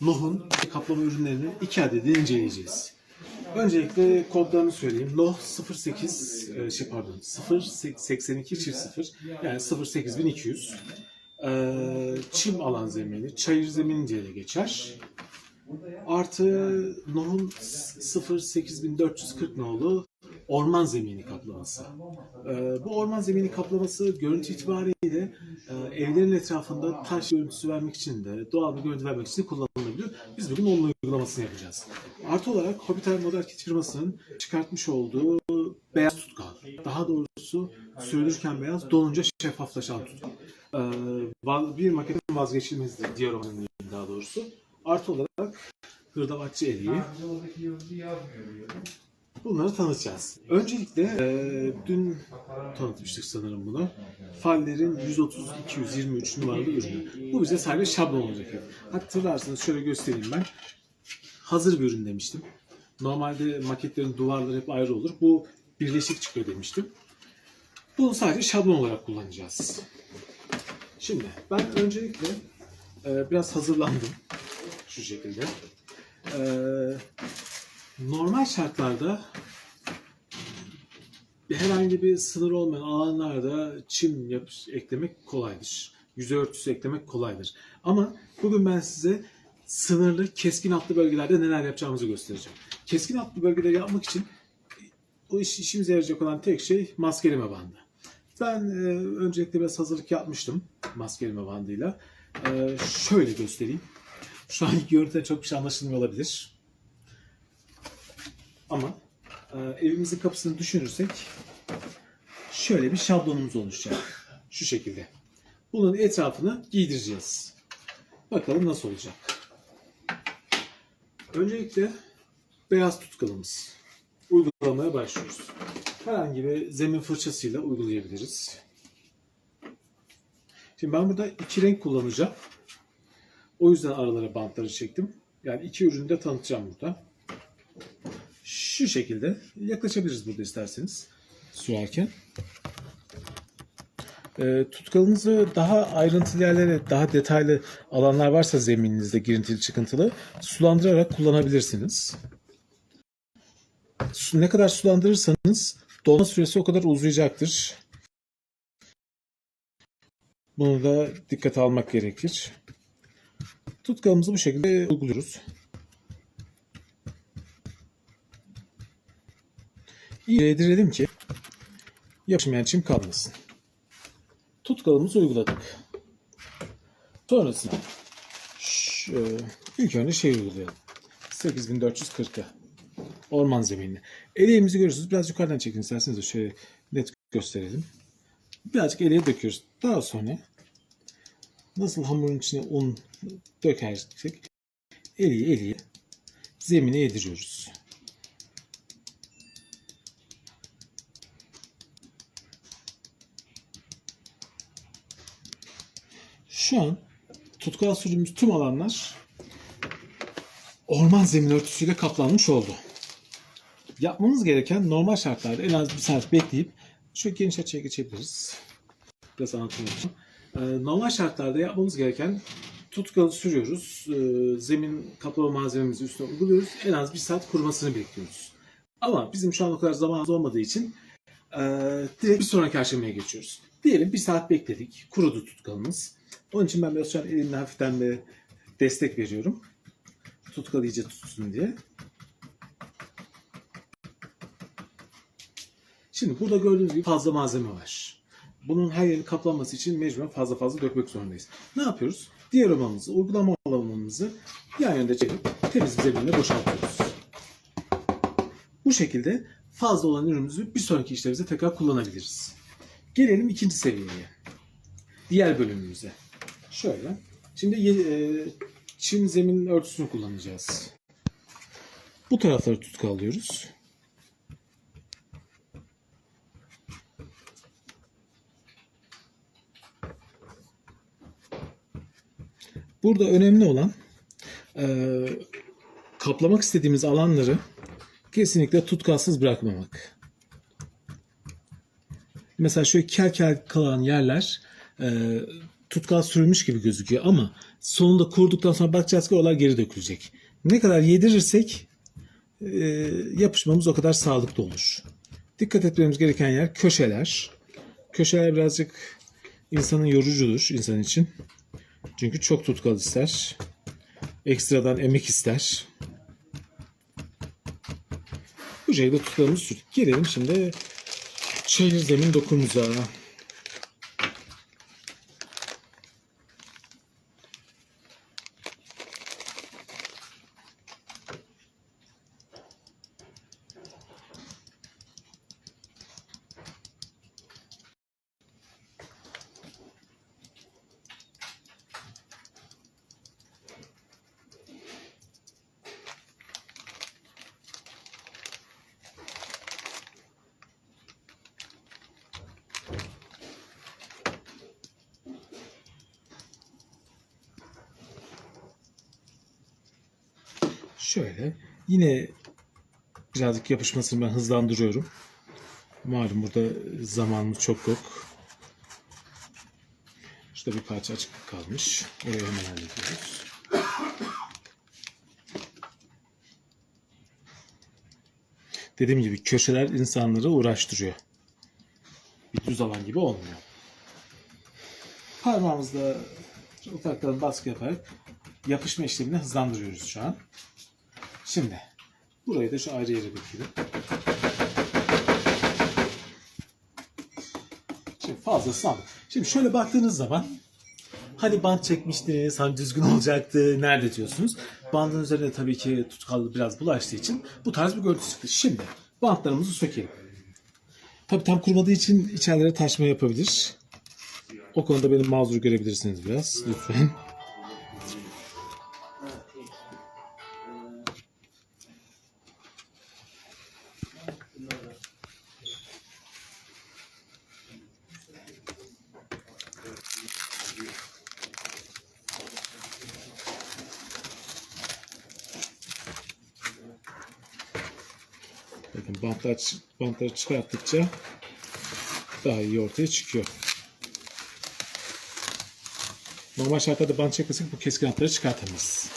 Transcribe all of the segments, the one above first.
Noh'un kaplama ürünlerini iki adedini inceleyeceğiz. Öncelikle kodlarını söyleyeyim. Noh 08 e, şey pardon 082 çift 0 yani 08200 Ee, çim alan zemini, çayır zemini diye de geçer. Artı Noh'un 08440 nolu orman zemini kaplaması. Ee, bu orman zemini kaplaması görüntü itibariyle e, evlerin etrafında taş görüntüsü vermek için de doğal bir görüntü vermek için de kullanılabiliyor. Biz bugün onun uygulamasını yapacağız. Artı olarak Hobitel Model Kit firmasının çıkartmış olduğu beyaz tutkal. Daha doğrusu sürülürken beyaz, dolunca şeffaflaşan tutkal. Ee, bir maketin vazgeçilmezdir diğer oranın daha doğrusu. Artı olarak hırdavatçı eliği. Bunları tanıtacağız. Öncelikle e, dün tanıtmıştık sanırım bunu. Faller'in 130-223 numaralı ürünü. Bu bize sadece şablon olacak. Hatırlarsanız şöyle göstereyim ben. Hazır bir ürün demiştim. Normalde maketlerin duvarları hep ayrı olur. Bu birleşik çıkıyor demiştim. Bunu sadece şablon olarak kullanacağız. Şimdi ben öncelikle e, biraz hazırlandım. Şu şekilde. E, normal şartlarda herhangi bir sınır olmayan alanlarda çim yap eklemek kolaydır. Yüzey örtüsü eklemek kolaydır. Ama bugün ben size sınırlı, keskin hatlı bölgelerde neler yapacağımızı göstereceğim. Keskin hatlı bölgeleri yapmak için o iş, işimize yarayacak olan tek şey maskeleme bandı. Ben e, öncelikle biraz hazırlık yapmıştım maskeleme bandıyla. E, şöyle göstereyim. Şu an görüntüden çok bir şey anlaşılmıyor olabilir. Ama e, evimizin kapısını düşünürsek şöyle bir şablonumuz oluşacak. Şu şekilde. Bunun etrafını giydireceğiz. Bakalım nasıl olacak. Öncelikle beyaz tutkalımız. Uygulamaya başlıyoruz. Herhangi bir zemin fırçasıyla uygulayabiliriz. Şimdi ben burada iki renk kullanacağım. O yüzden aralara bantları çektim. Yani iki ürünü de tanıtacağım burada. Şu şekilde yaklaşabiliriz burada isterseniz sürerken. E, tutkalınızı daha ayrıntılı yerlere, daha detaylı alanlar varsa zemininizde girintili çıkıntılı sulandırarak kullanabilirsiniz. Ne kadar sulandırırsanız dolma süresi o kadar uzayacaktır. Bunu da dikkate almak gerekir. Tutkalımızı bu şekilde uyguluyoruz. İyi yedirelim ki yapışmayan çim kalmasın. Tutkalımızı uyguladık. Sonrasında şu, ilk önce şey uygulayalım. 8440'a orman zeminine. Eleğimizi görüyorsunuz. Biraz yukarıdan çekin isterseniz de şöyle net gösterelim. Birazcık eleğe döküyoruz. Daha sonra nasıl hamurun içine un dökersek eliye eliye zemine yediriyoruz. Şu an tutkal sürdüğümüz tüm alanlar orman zemin örtüsüyle kaplanmış oldu. Yapmamız gereken normal şartlarda en az bir saat bekleyip şu geniş açıya geçebiliriz. Biraz anlatmak için. Ee, normal şartlarda yapmamız gereken tutkalı sürüyoruz. Ee, zemin kaplama malzememizi üstüne uyguluyoruz. En az bir saat kurumasını bekliyoruz. Ama bizim şu an o kadar zamanımız olmadığı için e, direkt bir sonraki aşamaya geçiyoruz. Diyelim bir saat bekledik. Kurudu tutkalımız. Onun için ben biraz şu an elimle hafiften bir destek veriyorum. Tutkal iyice tutsun diye. Şimdi burada gördüğünüz gibi fazla malzeme var. Bunun her yerini kaplanması için mecburen fazla fazla dökmek zorundayız. Ne yapıyoruz? Diğer alanımızı, uygulama alanımızı yan yönde çekip temiz bir zeminle boşaltıyoruz. Bu şekilde fazla olan ürünümüzü bir sonraki işlerimize tekrar kullanabiliriz. Gelelim ikinci seviyeye. Diğer bölümümüze. Şöyle. Şimdi e, çim zemin örtüsünü kullanacağız. Bu tarafları tutku alıyoruz. Burada önemli olan e, kaplamak istediğimiz alanları kesinlikle tutkalsız bırakmamak. Mesela şöyle kel kel kalan yerler e, tutkal sürülmüş gibi gözüküyor ama sonunda kurduktan sonra bakacağız ki oralar geri dökülecek. Ne kadar yedirirsek e, yapışmamız o kadar sağlıklı olur. Dikkat etmemiz gereken yer köşeler. Köşeler birazcık insanın yorucudur insan için. Çünkü çok tutkal ister. Ekstradan emek ister. Bu şekilde tutkalımızı sürdük. Gelelim şimdi çayır zemin dokumuza. Şöyle yine birazcık yapışmasını ben hızlandırıyorum. Malum burada zamanımız çok yok. Şurada bir parça açık kalmış. Orayı hemen hallediyoruz. Dediğim gibi köşeler insanları uğraştırıyor. Bir düz alan gibi olmuyor. Parmağımızla ufaktan baskı yaparak yapışma işlemini hızlandırıyoruz şu an. Şimdi burayı da şu ayrı yere dökelim. Şimdi fazlası aldık. Şimdi şöyle baktığınız zaman hani bant çekmiştiniz, hani düzgün olacaktı, nerede diyorsunuz. Bandın üzerine tabii ki tutkallı biraz bulaştığı için bu tarz bir görüntü çıktı. Şimdi bantlarımızı sökelim. Tabii tam kurumadığı için içerilere taşma yapabilir. O konuda benim mazur görebilirsiniz biraz lütfen. Bakın bantlar, bantları çıkarttıkça daha iyi ortaya çıkıyor. Normal şartlarda bant çekmesek bu keskin hatları çıkartamayız.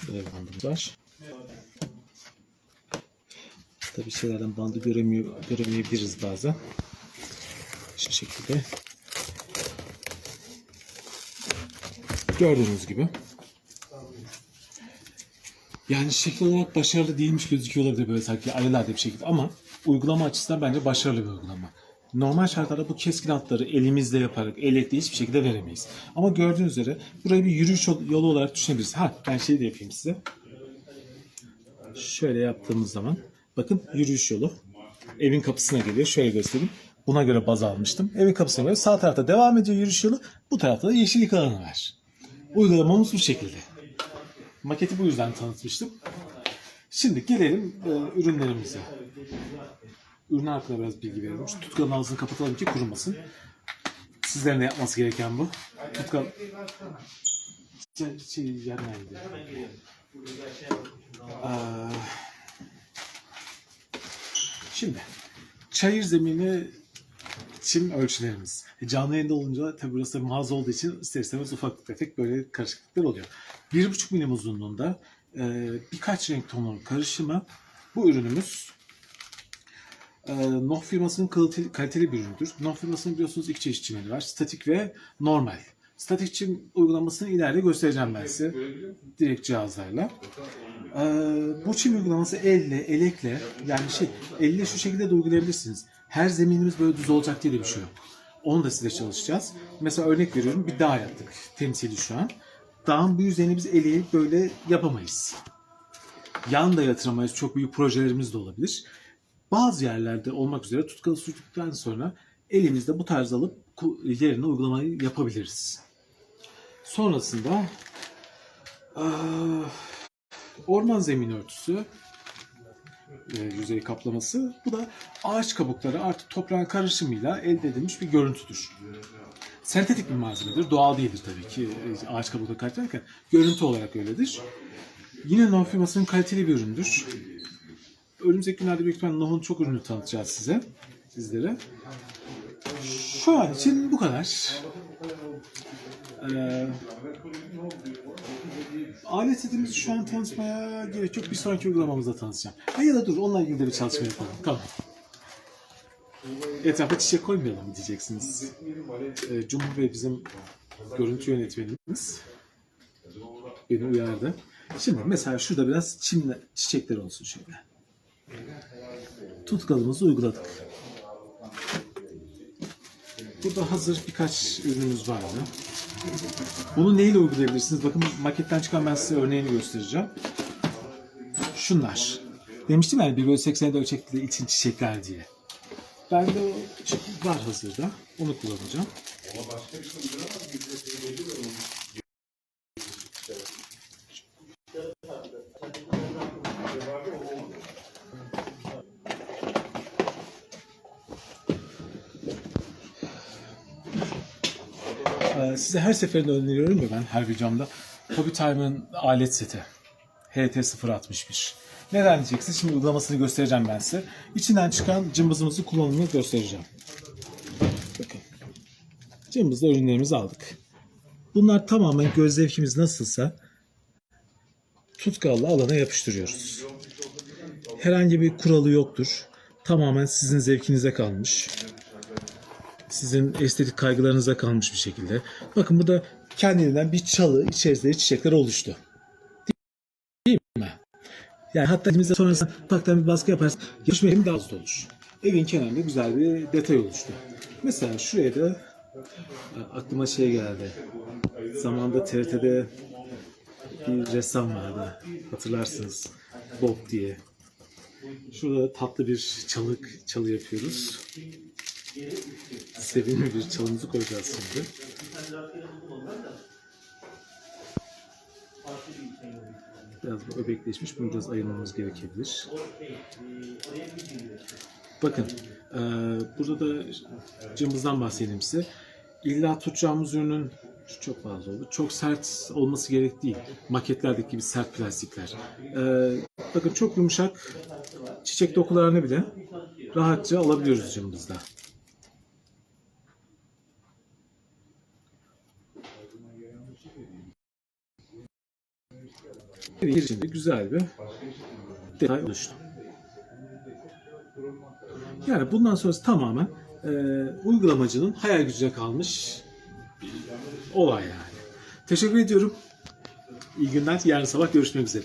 Şurada bir. Tabii şeylerden bandı göremiyor, göremeyebiliriz bazen. Şu şekilde. Gördüğünüz gibi. Yani şekil olarak başarılı değilmiş gözüküyor olabilir böyle sanki ayılarda bir şekilde ama uygulama açısından bence başarılı bir uygulama. Normal şartlarda bu keskin hatları elimizle yaparak elekle hiçbir şekilde veremeyiz. Ama gördüğünüz üzere burayı bir yürüyüş yolu olarak düşünebiliriz. Ha ben şey de yapayım size. Şöyle yaptığımız zaman bakın yürüyüş yolu evin kapısına geliyor. Şöyle göstereyim. Buna göre baz almıştım. Evin kapısına göre sağ tarafta devam ediyor yürüyüş yolu. Bu tarafta da yeşillik alanı var. Uygulamamız bu şekilde. Maketi bu yüzden tanıtmıştım. Şimdi gelelim e, ürünlerimize. Ürün hakkında biraz bilgi verelim. Şu tutkalın ağzını kapatalım ki kurumasın. Sizlerin de yapması gereken bu. Tutkal... Şey, şey yer nerede? Aa, Şimdi çayır zemini çim ölçülerimiz. E, Canlı yayında olunca tabi burası mağaza olduğu için ister istemez ufak tefek böyle karışıklıklar oluyor. 1,5 milim uzunluğunda e, birkaç renk tonunun karışımı bu ürünümüz e, Noh firmasının kaliteli, kaliteli bir üründür. Noh firmasının biliyorsunuz iki çeşit çimeni var. Statik ve normal. Statik çim uygulamasını ileride göstereceğim ben size. Direkt cihazlarla. Ee, bu çim uygulaması elle, elekle yani şey elle şu şekilde de uygulayabilirsiniz. Her zeminimiz böyle düz olacak diye de bir şey yok. Onu da size çalışacağız. Mesela örnek veriyorum bir dağ yaptık temsili şu an. Dağın bir yüzeyini biz eleyip böyle yapamayız. Yan da yatıramayız. Çok büyük projelerimiz de olabilir. Bazı yerlerde olmak üzere tutkalı sürdükten sonra elimizde bu tarz alıp yerine uygulamayı yapabiliriz. Sonrasında ah, orman zemin örtüsü. E, yüzey kaplaması. Bu da ağaç kabukları artık toprağın karışımıyla elde edilmiş bir görüntüdür. Sentetik bir malzemedir. Doğal değildir tabii ki e, ağaç kabukları kaydederken. Görüntü olarak öyledir. Yine Noh firmasının kaliteli bir üründür. Önümüzdeki günlerde büyük ihtimalle Noh'un çok ürünü tanıtacağız size. Sizlere. Şu an için bu kadar. Ee, alet setimizi şu an tanıtmaya gerek yok. Bir sonraki uygulamamızda tanıtacağım. Ha ya da dur onunla ilgili de bir çalışma yapalım. Tamam. Etrafa çiçek koymayalım mı diyeceksiniz. Ee, Cumhur Bey bizim görüntü yönetmenimiz. Beni uyardı. Şimdi mesela şurada biraz çimle, çiçekler olsun şöyle. Tutkalımızı uyguladık. Burada hazır birkaç ürünümüz vardı. Bunu neyle uygulayabilirsiniz? Bakın maketten çıkan ben size örneğini göstereceğim. Şunlar. Demiştim yani 1 bölü 80'de ölçekli için çiçekler diye. Bende o çık- var hazırda. Onu kullanacağım. Ee, size her seferinde öneriyorum ya ben her videomda. Hobby Time'ın alet seti. HT061. Neden diyeceksiniz? Şimdi uygulamasını göstereceğim ben size. İçinden çıkan cımbızımızı kullanımını göstereceğim. Bakın. Cımbızla ürünlerimizi aldık. Bunlar tamamen göz zevkimiz nasılsa tutkallı alana yapıştırıyoruz. Herhangi bir kuralı yoktur. Tamamen sizin zevkinize kalmış sizin estetik kaygılarınıza kalmış bir şekilde. Bakın burada kendiliğinden bir çalı içerisinde çiçekler oluştu. Değil mi? Yani hatta elimizde sonrasında ufaktan bir baskı yaparsak yarışma daha hızlı olur. Evin kenarında güzel bir detay oluştu. Mesela şuraya da e, aklıma şey geldi. Zamanında TRT'de bir ressam vardı. Hatırlarsınız. Bob diye. Şurada tatlı bir çalık çalı yapıyoruz sevimli bir çalımızı koyacağız şimdi. Biraz bu öbekleşmiş. Bunu biraz ayırmamız gerekebilir. Bakın. eee, burada da cımbızdan bahsedeyim size. İlla tutacağımız ürünün çok fazla oldu. Çok sert olması gerek değil. Maketlerdeki gibi sert plastikler. Eee, bakın çok yumuşak çiçek dokularını bile rahatça alabiliyoruz cımbızda. İçinde güzel bir detay oluştu. Yani bundan sonrası tamamen e, uygulamacının hayal gücüne kalmış olay yani. Teşekkür ediyorum. İyi günler. Yarın sabah görüşmek üzere.